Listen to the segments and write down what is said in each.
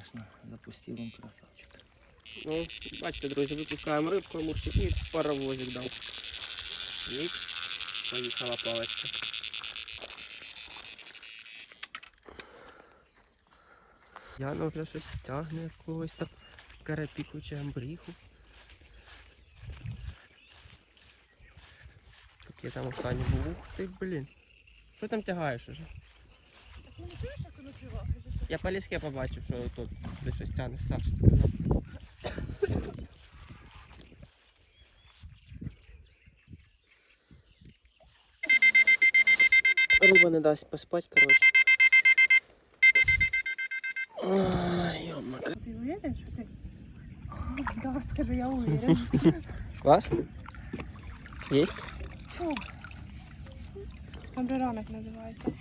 звісно, запустив він красавчик. Ну, бачите, друзі, випускаємо рибку, амурчик і паровозик дав. Ник, поїхала паличка. Яна вже щось тягне якогось там карапіку чи амбріху. Тут я там у Сані був. Ух ти, блін. Що там тягаєш уже? Так не чуєш, як воно клював? Я по ліске побачив, що тут ти щось тягнеш, Саша сказав. Риба не дасть поспати, коротше. Ти уверен, що ти? Да, скажи, я уверен. Вас? Есть? Фу. Амбреранок називається.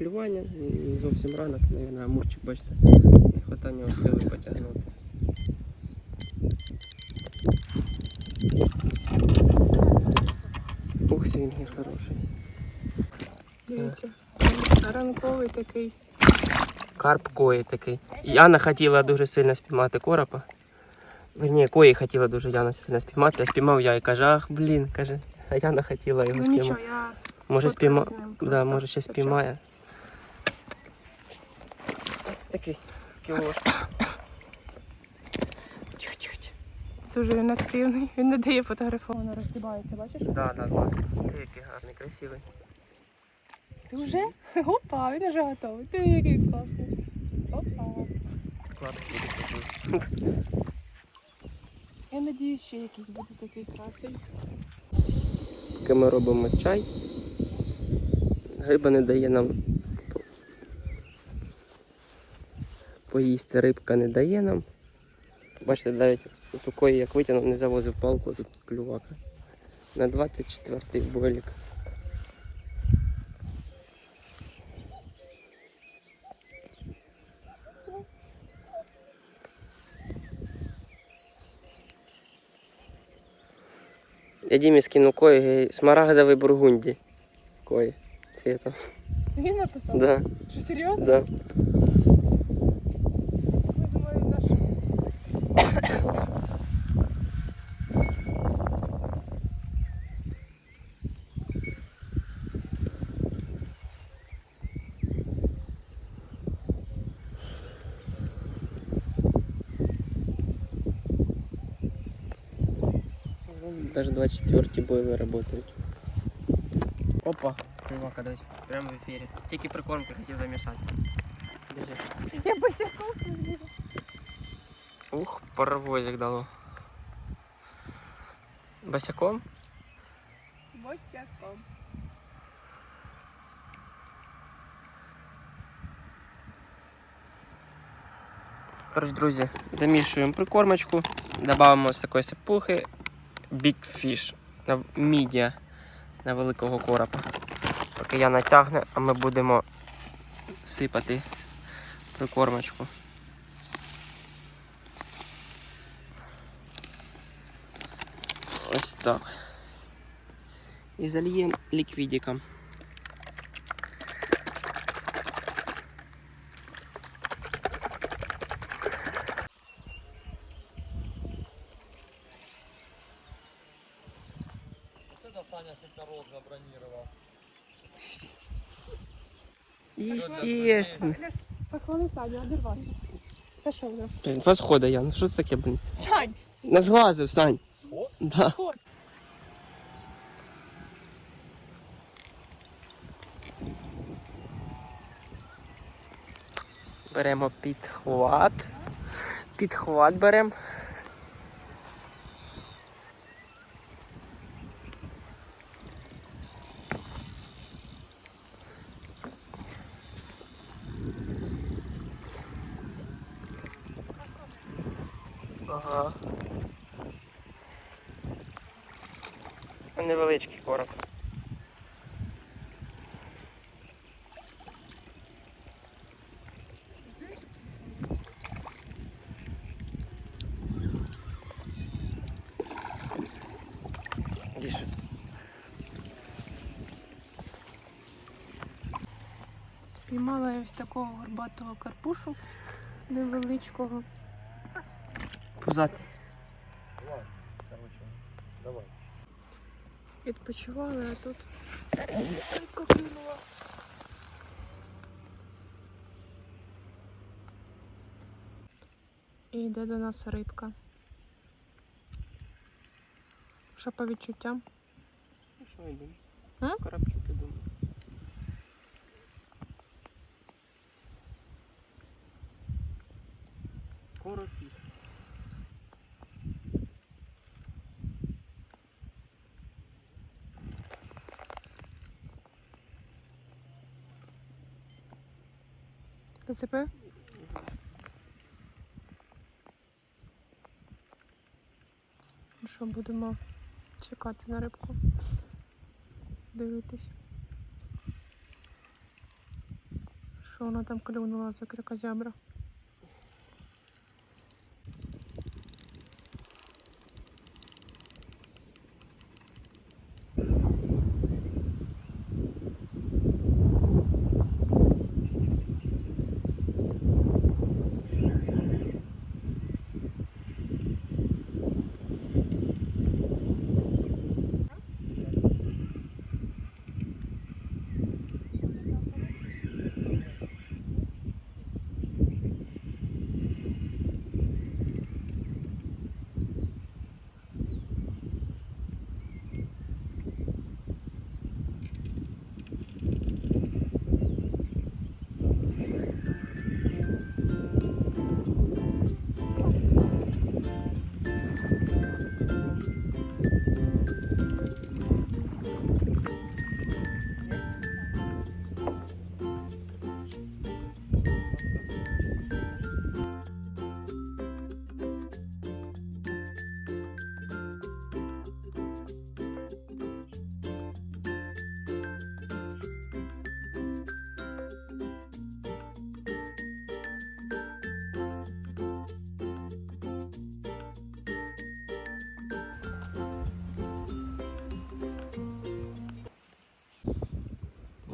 клювання, не зовсім ранок, мабуть, амурчик, бачите, не хватає нього сили потягнути. Ух, свінгір хороший. Дивіться. Ранковий такий. Карп кої такий. Яна хотіла дуже сильно спіймати коропа. Верні, кої хотіла дуже Яна сильно спіймати, а спіймав я і каже, ах, блін, каже, а Яна хотіла його Ну спіймати. нічого, я Може сфоткаю спійма... з ним Да, просто. може ще Хоча- спіймає. Такий кілошка. Дуже він активний, він не дає фотографувати. Воно розтібається, бачиш? Да, да, да. Ти який гарний, красивий. Ти вже? Опа, він вже готовий. Ти який класний. Опа. Клас буде. Я надіюсь, ще якийсь буде такий красий. Поки ми робимо чай. Риба не дає нам по- поїсти, рибка не дає нам. Бачите, навіть такої, як витягнув, не завозив палку, тут клювака. На 24-й бойлік. Я Дімі скинув кої смарагдовий бургунді. Кої. Цвітом. Він написав? Да, Що серйозно? да. Даже 24 бойли работают. Опа, клювака дать. Прямо в эфире. Тільки прикормки хотів замішати. Держи. Я босиком. Ух, паровозик дало. Босяком? Босиком. Коротше, друзі, замішуємо прикормочку, додаємо ось такої сипухи Big Fish на мідія на великого коропа. Поки я натягне, а ми будемо сипати прикормочку. Ось так. І зальємо ліквідиком. Естественно. Поклони Саню, одірвався. Це що вже? Блін, два сходи, Ян. Що це таке, блін? Сань, Не зглазив, Сань. Да. Беремо підхват. Підхват беремо. Ось такого горбатого карпушу невеличкого. Давай. Відпочивали, а тут рибка клюнула. І йде до нас рибка. Що по відчуттям? Ну що я думаю? М? Коробчик, я думаю. Коробки. Зацепив? Ну Що будемо чекати на рибку? Дивитись. Що вона там клюнула за крикозябра?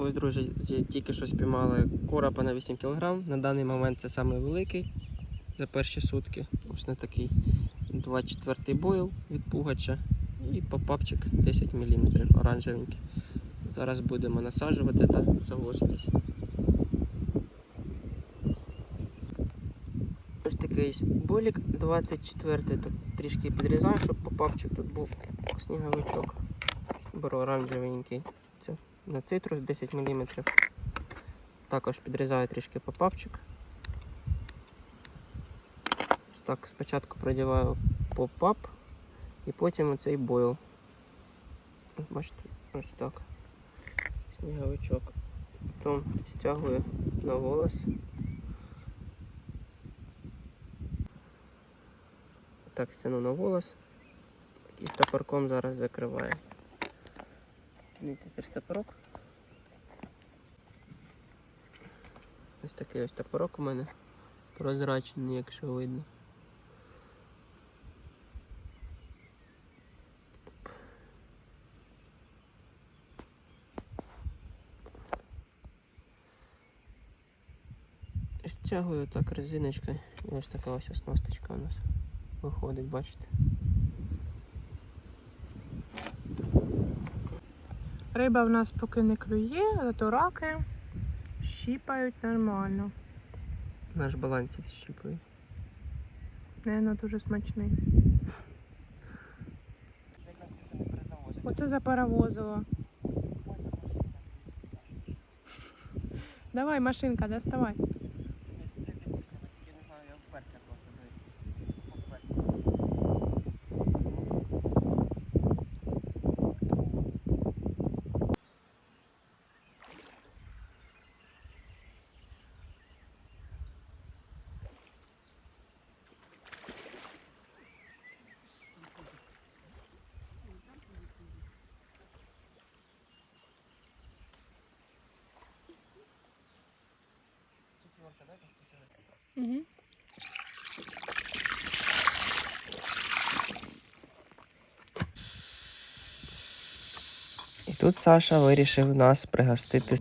Ось, друзі, тільки що спіймали коропа на 8 кг. На даний момент це самий великий за перші сутки. Ось на такий 24-й бойл від пугача. І попапчик 10 мм оранжевенький. Зараз будемо насаджувати та завозитись. Ось такий болік 24-й. Так трішки підрізаю, щоб попапчик тут був сніговичок. Беру оранжевенький. На цитрус 10 мм. Також підрізаю трішки попапчик. Ось Так, спочатку продіваю попап і потім оцей бойл. Бачите, ось так. Сніговичок. Потім стягую на волос. Так, стягну на волос і стопорком зараз закриваю. Тепер стопорок. Ось такий ось топорок у мене прозрачний, якщо видно. Стягую так резиночкою. І ось така ось оснасточка у нас виходить, бачите? Риба в нас поки не клює, зато раки щіпають нормально. Наш балансик щіпає. Наверно, дуже смачний. Оце заперевозило. Давай, машинка, доставай. Угу. І тут Саша вирішив нас пригостити.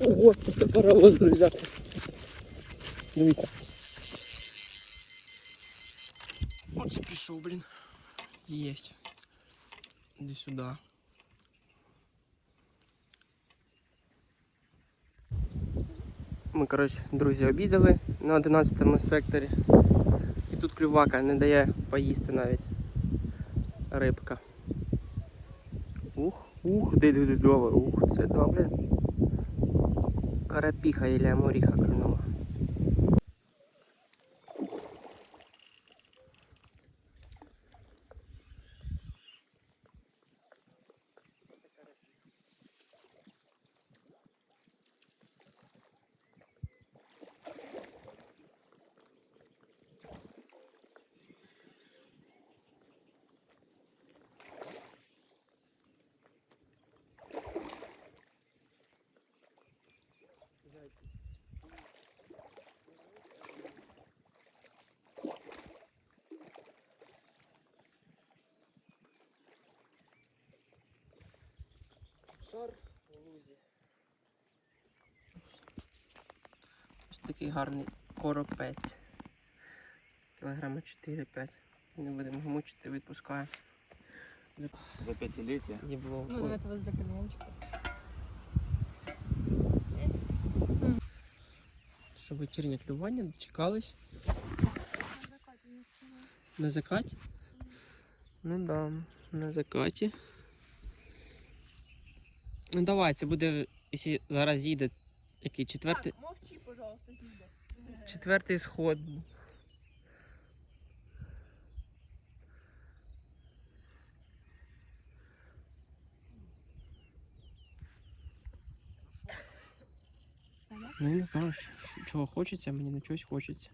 Ого, це паровоз, друзі. Дивіться. Оце пішов, блін. Єсть. Іди сюди. Ми, коротше, друзі, обідали на 11 секторі. І тут клювака не дає поїсти навіть. Рибка. Ух, ух, де де де добре, ух, це добре. Карапіха или аморіха Шар у лузі. Ось такий гарний коропець. Кілограма 4-5. Не будемо мучити, відпускаю. За пятилетие. Єбло. Ну, давайте вас закольнемчика. Що вечірнє клювання дочекались на закаті? Ну да, на закаті. Ну давай, це буде, якщо зараз їде який четвертий, мовчи, пожалуйста, зійде. четвертий сход. Ну я не знаю, чого хочеться, мені на чогось хочеться.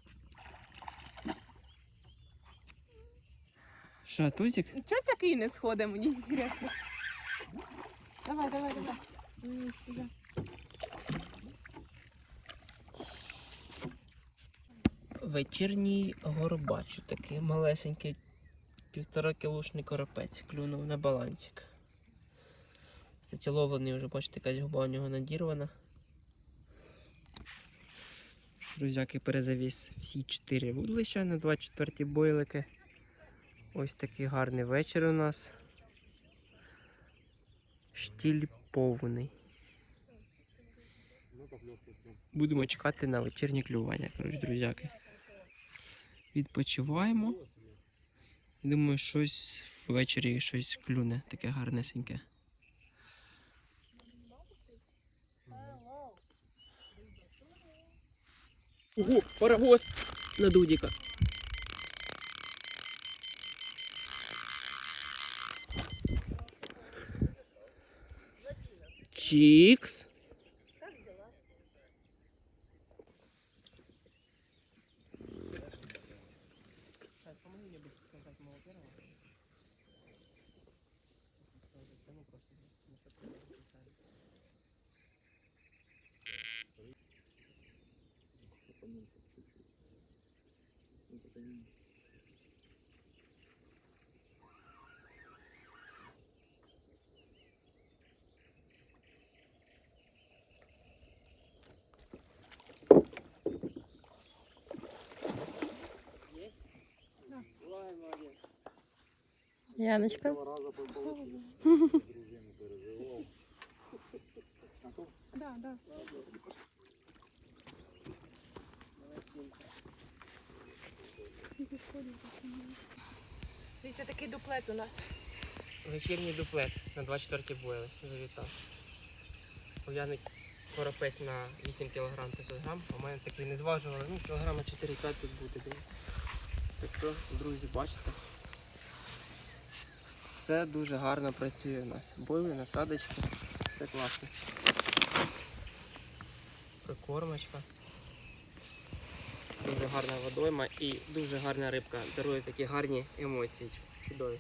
Що, тузик? Чого такий не сходить, мені інтересно. Давай, давай, давай. М, сюди. Вечірній горбач, такий малесенький півтора кілошний коропець, клюнув на балансик. Кстати, ловлений вже, бачите, якась губа у нього надірвана. Друзяки перезавіз всі чотири вудлища на 24 бойлики. Ось такий гарний вечір у нас. Штіль повний. Будемо чекати на вечірнє клювання, коротше, друзяки. Відпочиваємо. Думаю, щось ввечері щось клюне, таке гарнесеньке. Ого, паровоз на дудіка. Чікс. Есть? Да. Ой, молодец. Яночка. Два раза по полотну. Дружину переживал. А то Да, да. Дивіться, такий дуплет у нас. Вечірній дуплет на 24 бойли завітав. У коропець на 8 кг 500 грам, а у мене такий не зважували, ну кілограма 4-5 тут буде. Так що, друзі, бачите. Все дуже гарно працює у нас. Бойли, насадочки, все класно. Прикормочка. Дуже гарна водойма і дуже гарна рибка. Дарує такі гарні емоції. Чудові.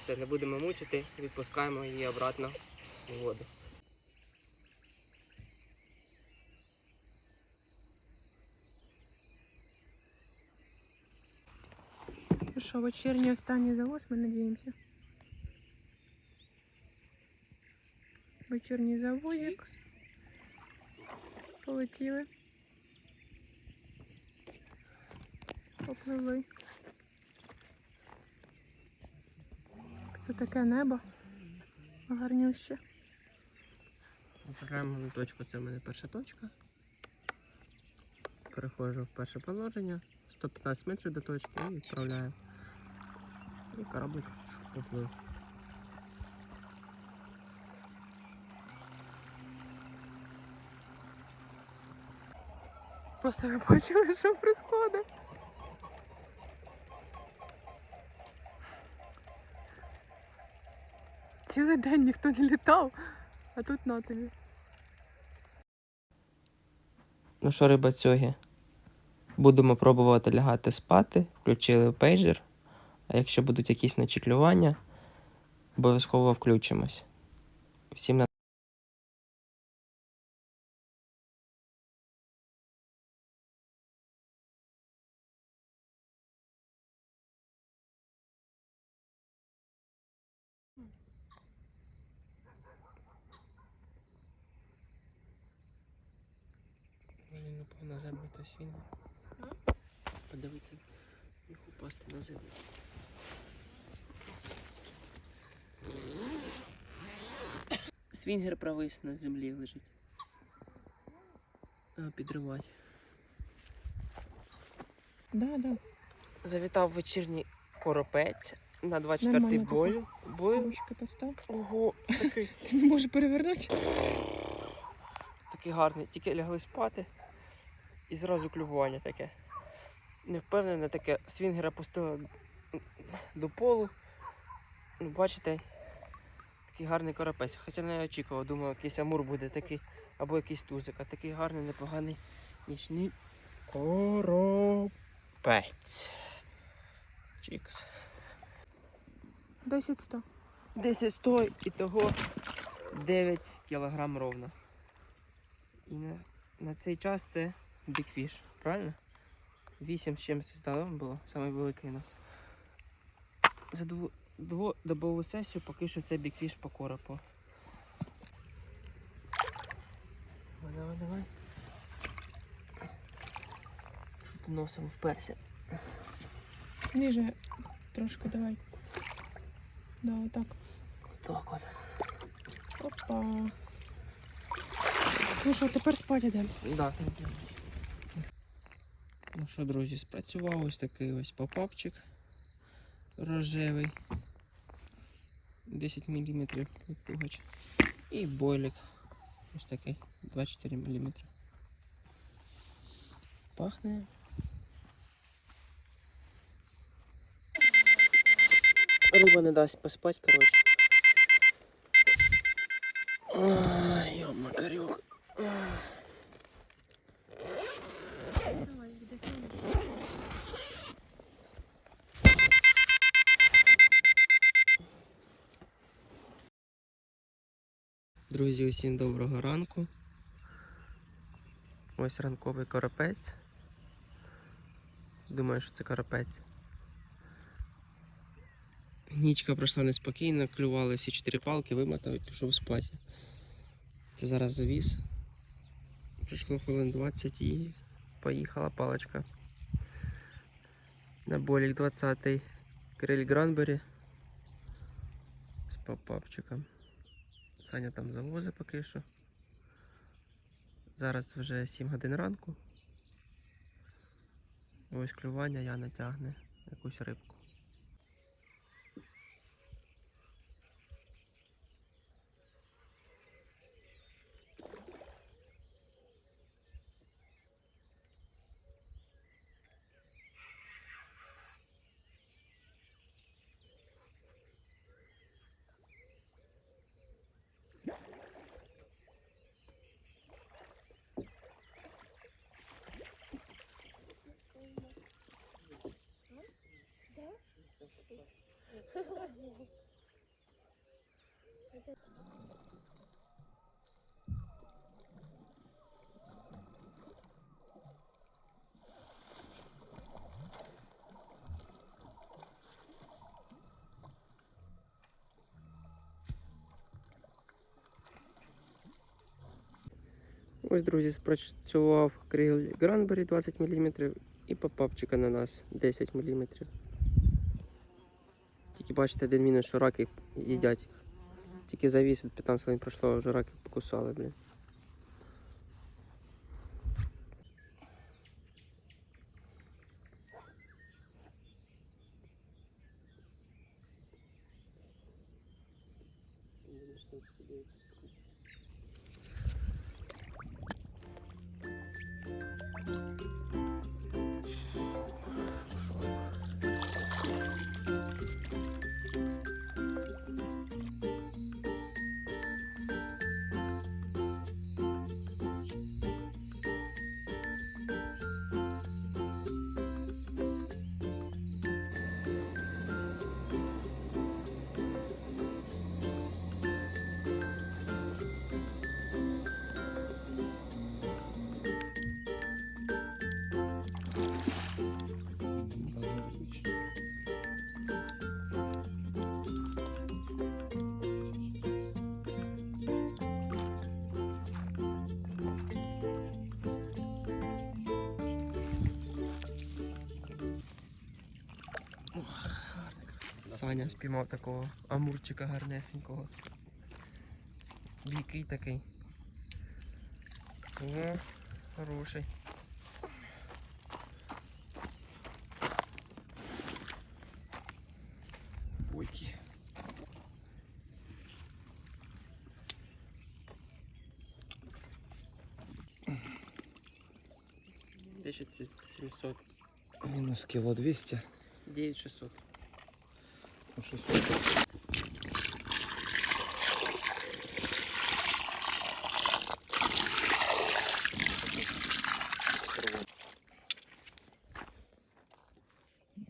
Все, не будемо мучити, відпускаємо її обратно в воду. Ну що, вечірній останній завоз, ми надіємося. Вечірній завозик. Полетіли. Попливли. Це таке небо. Гарнюще. Направляємо на точку, це в мене перша точка. Переходжу в перше положення, 115 метрів до точки і відправляю. І кораблик поплив. Просто ви бачили, що происходить. Цілий день ніхто не літав, а тут на тобі. Ну що, рибацьоги, будемо пробувати лягати спати, включили пейджер. А якщо будуть якісь начеклювання, обов'язково включимось. Всім на Може на землю, то свін. Подивиться, міг упасти на землю. Свінгер провис на землі лежить. А, підривай. Да, да. Завітав вечірній коропець на 24-й Нормально бою. Бою. Ого, такий, Ти не можеш перевернути. такий гарний. Тільки лягли спати і зразу клювання таке. Не впевнене таке. Свінгера пустила до полу. Ну, бачите, такий гарний коропець. Хоча не очікував, думав, якийсь амур буде такий, або якийсь тузик, а такий гарний, непоганий нічний коропець. Чікс. 10-100. 10 100 і того 9 кілограм ровно. І на, на цей час це Fish, правильно? 8 з чимось да, було, саме великий у нас. За дводобову сесію поки що це Fish по коропу. Давай, давай. Що ти носом вперся? Ніже трошки давай. Да, отак. Так от. Опа. Ну що, тепер спать йдемо. Да, так. Ну що, друзі, спрацював ось такий ось попапчик рожевий. 10 мм відпугач. І бойлик. Ось такий 24 мм. Пахне. Риба не дасть поспати, коротше. Йо, макарюк. Друзі, усім доброго ранку. Ось ранковий коропець. Думаю, що це коропець. Нічка пройшла неспокійно, клювали всі чотири палки, вимотав і пішов спати. Це зараз завіс. Пройшло хвилин 20 і поїхала паличка. На болік 20-й криль Гранбері з попапчиком. Саня там завозить поки що. Зараз вже 7 годин ранку. Ось клювання я натягне якусь рибку. Ось, друзі, спрацював криль Гранбері 20 мм і попапчика на нас 10 мм. Тільки бачите, один мінус, що раки їдять. Тільки за від 15 хвилин пройшло, вже раки покусали, блін. Саня спіймав такого амурчика гарнесенького. Дикий такий. О, хороший. Бойки. Десять 700. Мінус кіло 200. 9600. Ну, 600.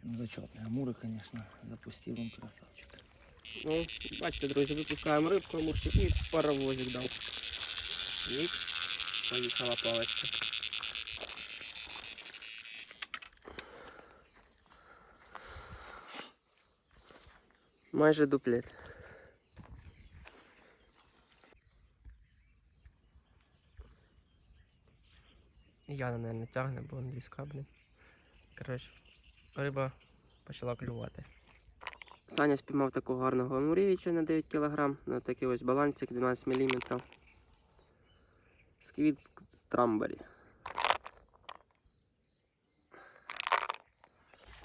Ну, зачетные амуры, конечно, запустил он красавчик. Ну, бачите, друзі, випускаємо рибку, амурчик і паровозик дав. І поїхала паличка. Майже дуплет. Яна, наверное, тягне, бо англійська, блін. Коротше, риба почала клювати. Саня спіймав такого гарного амурівича на 9 кг, на такий ось балансик 12 мм. Сквіт страмбері.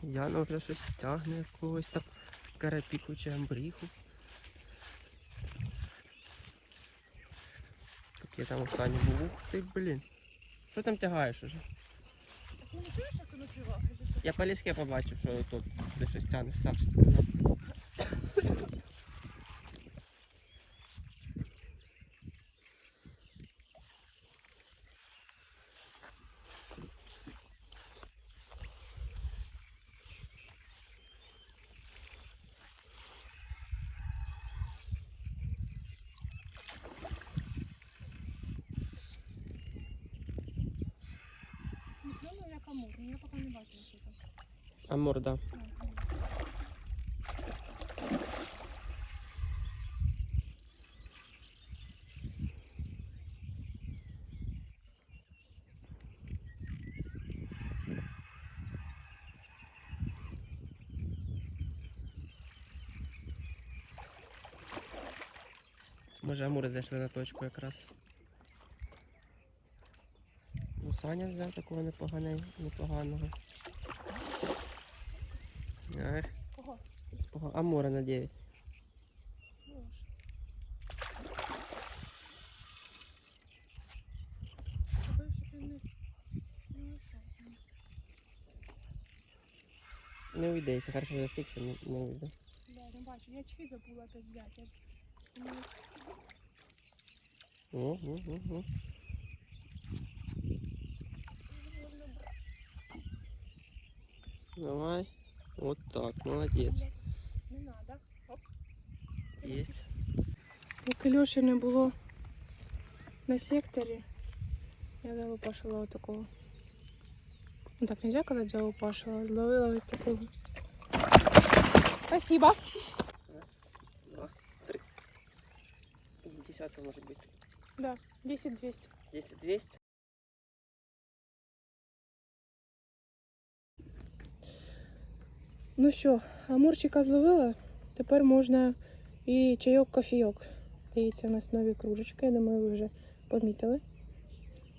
Яна вже щось тягне якогось там карапіку чи амбріху. Таке там у Сані був. Ух ти, блін. Що там тягаєш уже? Ти не чуєш, як воно співає? Я по ліске побачив, що тут ти щось тягнеш, Саша сказав. Ну, як амур, ну, я поки не бачила, що там. Амур, да. Може, амури зайшли на точку якраз. Ну, Саня взяв такого непоганого. непоганого. Ах, Кого? спога... Амура на 9. Боже. Аби, щоб він не... Не лишав. Не уйде, якщо хорошо засікся, не, не уйде. Да, не бачу. Я чфі забула опять взяти. Я ж... Ну, О, о, о, о. Давай. Вот так, молодець. Не надо. да? Оп. Єсть. Поки Льоші не було на секторі, я залупашила отакого. Ну так нельзя казати залупашила, зловила ось такого. Спасибо. Раз, два, три. І десятка може бути. Да, 10-200. 10 Ну що, амурчика зловила, тепер можна і чайок кофійок. Дивіться, у нас нові кружечки, я думаю, ви вже помітили.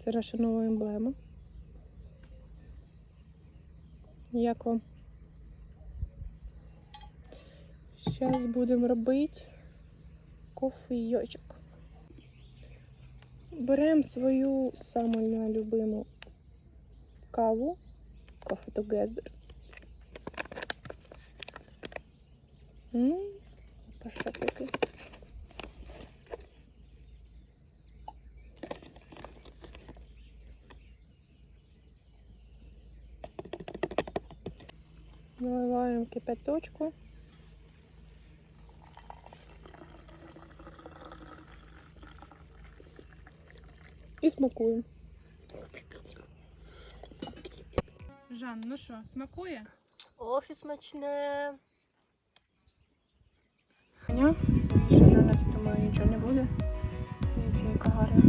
Це наша нова емблема. Як вам? Зараз будемо робити кофійочок. Беремо свою саму любиму каву, Coffee Together. Паша такий. Наливаємо кипяточку. І смакуємо. Жан, ну що, смакує? Ох, і смачне. Нас думаю нічого не буде. Дивіться, яка гарна.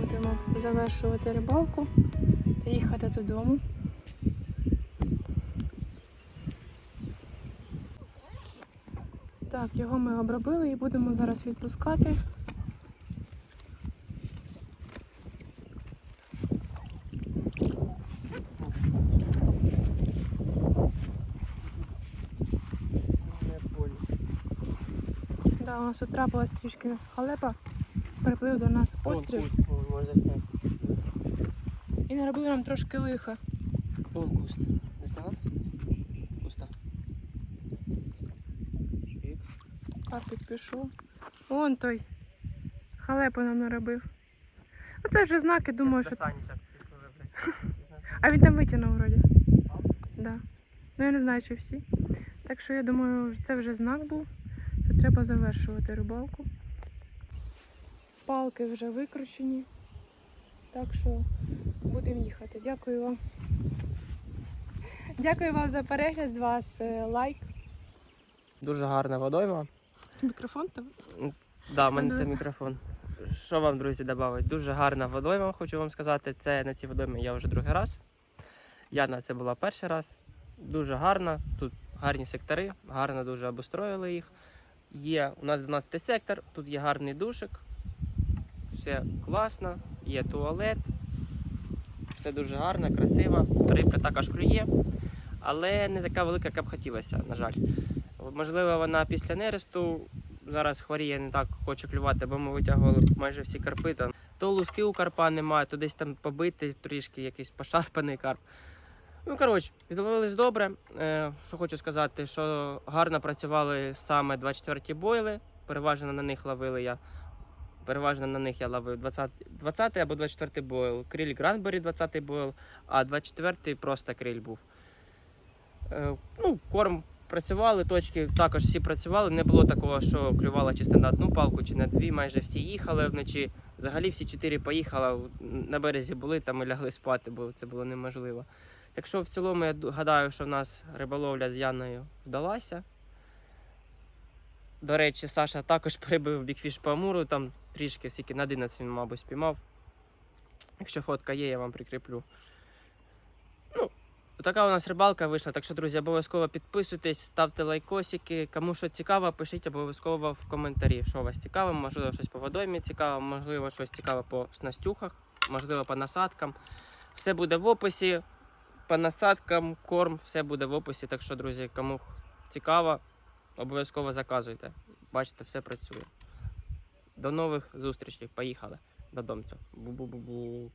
Будемо завершувати рибалку та їхати додому. Так, його ми обробили і будемо зараз відпускати. Не полі. Да, у нас тут трапилась трішки халепа. Приплив до нас острів і наробив нам трошки лиха. Вон куст. Не стала? Куста. Карпик пішов. Вон той. Халепу нам наробив. Оце вже знаки, думаю, що. А він там витягнув вроді. Да. Ну я не знаю, чи всі. Так що я думаю, це вже знак був, треба завершувати рибалку. Палки вже викручені. Так що будемо їхати. Дякую вам. Дякую вам за перегляд з вас. е, Лайк. Дуже гарна водойма. Мікрофон там. Да, в мене це мікрофон. Що вам, друзі, додати? Дуже гарна водойма, хочу вам сказати. Це на цій водоймі я вже другий раз. Я на це була перший раз. Дуже гарна. Тут гарні сектори, гарно дуже обустроїли їх. Є у нас 12 сектор, тут є гарний душик. Все класно, є туалет. Все дуже гарно, красиво. Рибка також клює, але не така велика, як б хотілося, на жаль. Можливо, вона після нересту зараз хворіє, не так хоче клювати, бо ми витягували майже всі карпи. То луски у карпа немає, то десь там побитий трішки, якийсь пошарпаний карп. Ну, коротше, відловились добре. Е, що хочу сказати, що гарно працювали саме 24-ті бойли. Переважно на них ловили я. Переважно на них я ловив 20, 20 або 24 бойл. Кріль Гранбері 20 бойл, а 24 просто кріль був. Е, ну, корм працювали, точки також всі працювали. Не було такого, що клювала чисто на одну палку чи на дві. Майже всі їхали вночі. Взагалі всі чотири поїхали. На березі були, там і лягли спати, бо це було неможливо. Так що в цілому я гадаю, що в нас риболовля з Яною вдалася. До речі, Саша також прибив бікфіш по Амуру, там трішки, скільки на 11 він, мабуть, спіймав. Якщо фотка є, я вам прикріплю. Ну, така у нас рибалка вийшла. Так що, друзі, обов'язково підписуйтесь, ставте лайкосики. Кому що цікаво, пишіть обов'язково в коментарі, що вас цікаво, можливо, щось по водоймі цікаво, можливо, щось цікаве по снастюхах, можливо, по насадкам. Все буде в описі. По насадкам, корм, все буде в описі. Так що, друзі, кому цікаво, обов'язково заказуйте. Бачите, все працює. До нових зустрічей. Поїхали додому. Бу-бу-бу-бу.